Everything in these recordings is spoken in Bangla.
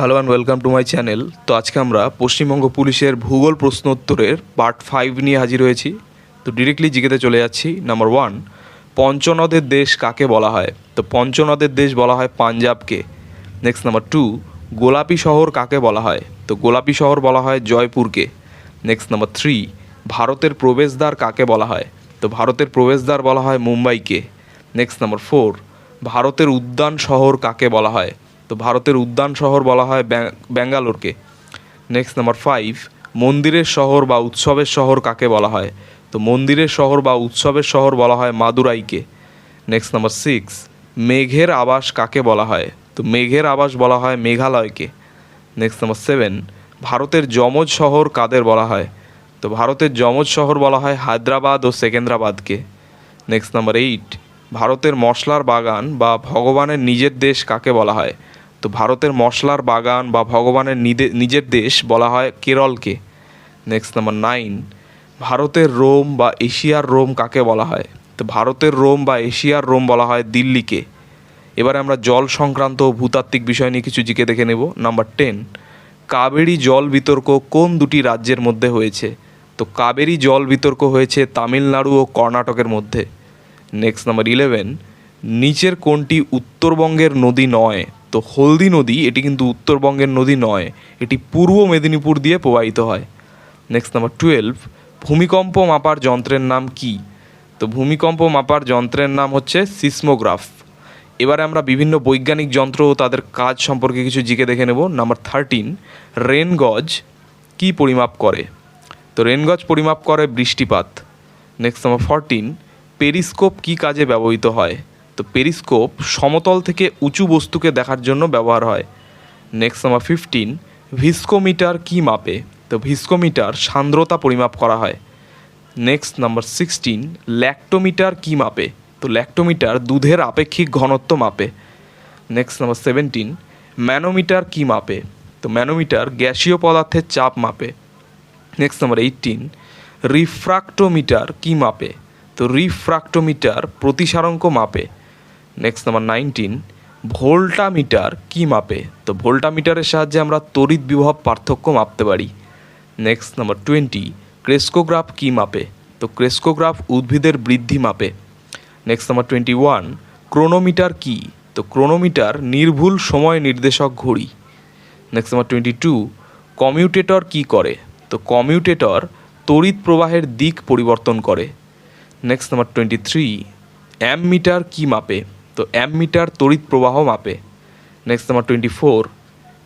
Hello and welcome to my channel তো আজকে আমরা পশ্চিমবঙ্গ পুলিশের ভূগোল প্রশ্নোত্তরের পার্ট ফাইভ নিয়ে হাজির হয়েছি। তো ডিরেক্টলি জিগেতে চলে যাচ্ছি নাম্বার ওয়ান পঞ্চনদের দেশ কাকে বলা হয়? তো পঞ্চনদের দেশ বলা হয় পাঞ্জাবকে। নেক্সট নাম্বার টু গোলাপি শহর কাকে বলা হয়? তো গোলাপি শহর বলা হয় জয়পুরকে। নেক্সট নাম্বার থ্রি ভারতের প্রবেশদ্বার কাকে বলা হয়? তো ভারতের প্রবেশদ্বার বলা হয় মুম্বাইকে। নেক্সট নাম্বার ফোর ভারতের উদ্যান শহর কাকে বলা হয়? তো ভারতের উদ্যান শহর বলা হয় ব্যাং- ব্যাঙ্গালোরকে। নেক্সট নাম্বার ফাইভ মন্দিরের শহর বা উৎসবের শহর কাকে বলা হয়? তো মন্দিরের শহর বা উৎসবের শহর বলা হয় মাদুরাইকে। নেক্সট নাম্বার সিক্স মেঘের আবাস কাকে বলা হয়? তো মেঘের আবাস বলা হয় মেঘালয়কে। নেক্সট নাম্বার সেভেন ভারতের যমজ শহর কাদের বলা হয়? তো ভারতের যমজ শহর বলা হয় হায়দ্রাবাদ ও সেকেন্দ্রাবাদকে। নেক্সট নাম্বার এইট ভারতের মশলার বাগান বা ভগবানের নিজের দেশ কাকে বলা হয়? তো ভারতের মশলার বাগান বা ভগবানের নিজের দেশ বলা হয় কেরলকে। নেক্সট নাম্বার নাইন ভারতের রোম বা এশিয়ার রোম কাকে বলা হয়? তো ভারতের রোম বা এশিয়ার রোম বলা হয় দিল্লিকে। এবারে আমরা জল সংক্রান্ত ভূতাত্ত্বিক বিষয় নিয়ে কিছু জিকে দেখে নেব। নাম্বার টেন কাবেরী জল বিতর্ক কোন দুটি রাজ্যের মধ্যে হয়েছে? তো কাবেরী জল বিতর্ক হয়েছে তামিলনাড়ু ও কর্ণাটকের মধ্যে। নেক্সট নাম্বার ইলেভেন নিচের কোনটি উত্তরবঙ্গের নদী নয়? তো হলদি নদী, এটি কিন্তু উত্তরবঙ্গের নদী নয়, এটি পূর্ব মেদিনীপুর দিয়ে প্রবাহিত হয়। নেক্সট নাম্বার টুয়েলভ ভূমিকম্প মাপার যন্ত্রের নাম কি? তো ভূমিকম্প মাপার যন্ত্রের নাম হচ্ছে সিসমোগ্রাফ। এবারে আমরা বিভিন্ন বৈজ্ঞানিক যন্ত্র ও তাদের কাজ সম্পর্কে কিছু জিকে দেখে নেব। নাম্বার থার্টিন রেন গজ কী পরিমাপ করে? তো রেনগজ পরিমাপ করে বৃষ্টিপাত। নেক্সট নাম্বার ফরটিন পেরিস্কোপ কী কাজে ব্যবহৃত হয়? তো পেরিস্কোপ সমতল থেকে উঁচু বস্তুকে দেখার জন্য ব্যবহার হয়। নেক্সট নাম্বার ফিফটিন ভিস্কোমিটার কী মাপে? তো ভিস্কোমিটার সান্দ্রতা পরিমাপ করা হয়। নেক্সট নাম্বার সিক্সটিন ল্যাক্টোমিটার কী মাপে? তো ল্যাক্টোমিটার দুধের আপেক্ষিক ঘনত্ব মাপে। নেক্সট নাম্বার সেভেন্টিন ম্যানোমিটার কী মাপে? তো ম্যানোমিটার গ্যাসীয় পদার্থের চাপ মাপে। নেক্সট নাম্বার এইটিন রিফ্রাক্টোমিটার কী মাপে? তো রিফ্রাক্টোমিটার প্রতিসারঙ্ক মাপে। নেক্সট নাম্বার নাইনটিন ভোল্টামিটার কী মাপে? তো ভোল্টামিটারের সাহায্যে আমরা তড়িৎ বিভব পার্থক্য মাপতে পারি। নেক্সট নাম্বার টোয়েন্টি ক্রেস্কোগ্রাফ কী মাপে? তো ক্রেস্কোগ্রাফ উদ্ভিদের বৃদ্ধি মাপে। Next number twenty one chronometer কী? তো ক্রোনোমিটার নির্ভুল সময় নির্দেশক ঘড়ি। Next number twenty two commutator কী করে? তো কমিউটেটর তড়িৎ প্রবাহের দিক পরিবর্তন করে। Next number twenty three ammeter কী মাপে? তো অ্যামমিটার তড়িৎ প্রবাহ মাপে। Next number twenty four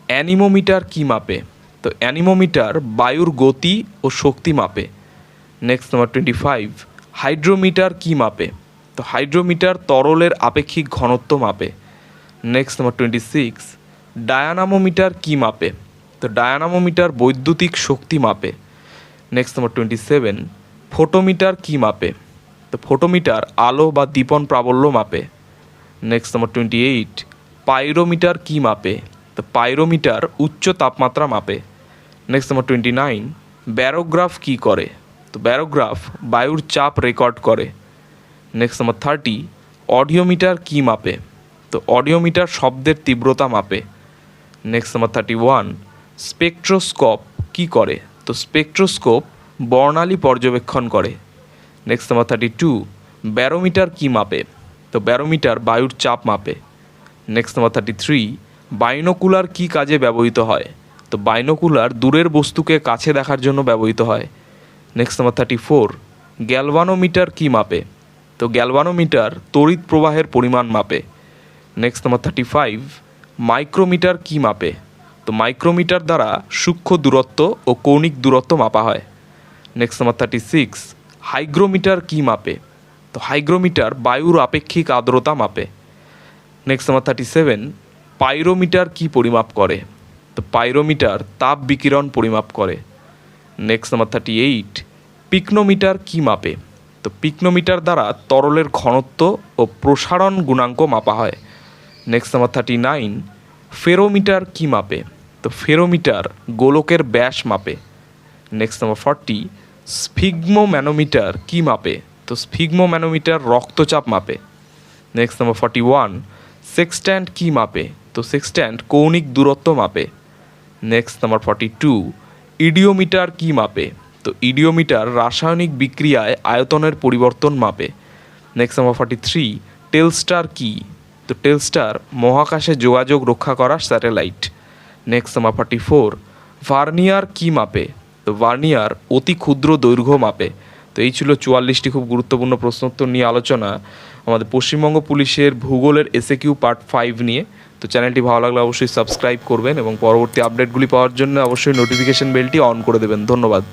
anemometer কী মাপে? তো অ্যানিমোমিটার বায়ুর গতি ও শক্তি মাপে। Next number twenty five hydrometer কী মাপে? তো হাইড্রোমিটার তরলের আপেক্ষিক ঘনত্ব মাপে। Next number twenty six dynamometer কী মাপে? তো ডায়ানামোমিটার বৈদ্যুতিক শক্তি মাপে। Next number twenty seven photometer কী মাপে? তো ফোটোমিটার আলো বা দীপন প্রাবল্য মাপে। Next number twenty eight pyrometer কী মাপে? তো পাইরোমিটার উচ্চ তাপমাত্রা মাপে। Next number twenty nine barograph কী করে? তো ব্যারোগ্রাফ বায়ুর চাপ রেকর্ড করে। নেক্সট নাম্বার থার্টি অডিওমিটার কী মাপে? তো অডিওমিটার শব্দের তীব্রতা মাপে। Next number thirty one spectroscope কী করে? তো স্পেকট্রোস্কোপ বর্ণালী পর্যবেক্ষণ করে। Next number thirty two barometer কী মাপে? তো ব্যারোমিটার বায়ুর চাপ মাপে। Next number thirty three binocular কী কাজে ব্যবহৃত হয়? তো বাইনোকুলার দূরের বস্তুকে কাছে দেখার জন্য ব্যবহৃত হয়। Next number thirty four galvanometer কী মাপে? তো গ্যালভানোমিটার তড়িৎ প্রবাহের পরিমাণ মাপে। Next number thirty five micrometer কী মাপে? তো মাইক্রোমিটার দ্বারা সূক্ষ্ম দূরত্ব ও কৌণিক দূরত্ব মাপা হয়। Next number thirty six hygrometer কী মাপে? তো হাইগ্রোমিটার বায়ুর আপেক্ষিক আর্দ্রতা মাপে। Next number thirty seven pyrometer কী পরিমাপ করে? তো পাইরোমিটার তাপ বিকিরণ পরিমাপ করে। Next number thirty eight pycnometer কী মাপে? তো পিকনোমিটার দ্বারা তরলের ঘনত্ব ও প্রসারণ গুণাঙ্ক মাপা হয়। Next number thirty nine spherometer কী মাপে? তো ফেরোমিটার গোলকের ব্যাস মাপে। Next number forty sphygmomanometer কী মাপে? তো স্ফিগমো ম্যানোমিটার রক্তচাপ মাপে। Next number forty one sextant কী মাপে? তো সেক্সট্যান্ড কৌণিক দূরত্ব মাপে। Next number forty two eudiometer কী মাপে? তো ইডিওমিটার রাসায়নিক বিক্রিয়ায় আয়তনের পরিবর্তন মাপে। Next number forty three Telstar কী? তো টেলস্টার মহাকাশে যোগাযোগ রক্ষা করা satellite next number forty four vernier কি মাপে? তো ভার্নিয়ার অতি ক্ষুদ্র দৈর্ঘ্য মাপে। তো এই ছিল চুয়াল্লিশটি খুব গুরুত্বপূর্ণ প্রশ্নোত্তর নিয়ে আলোচনা। আমাদের পশ্চিমবঙ্গ পুলিশের ভূগোলের এসএ কিউ পার্ট ফাইভ নিয়ে। তো চ্যানেলটি ভালো লাগলে অবশ্যই সাবস্ক্রাইব করবেন এবং পরবর্তী আপডেটগুলি পাওয়ার জন্য অবশ্যই নোটিফিকেশন বেলটি অন করে দেবেন। ধন্যবাদ।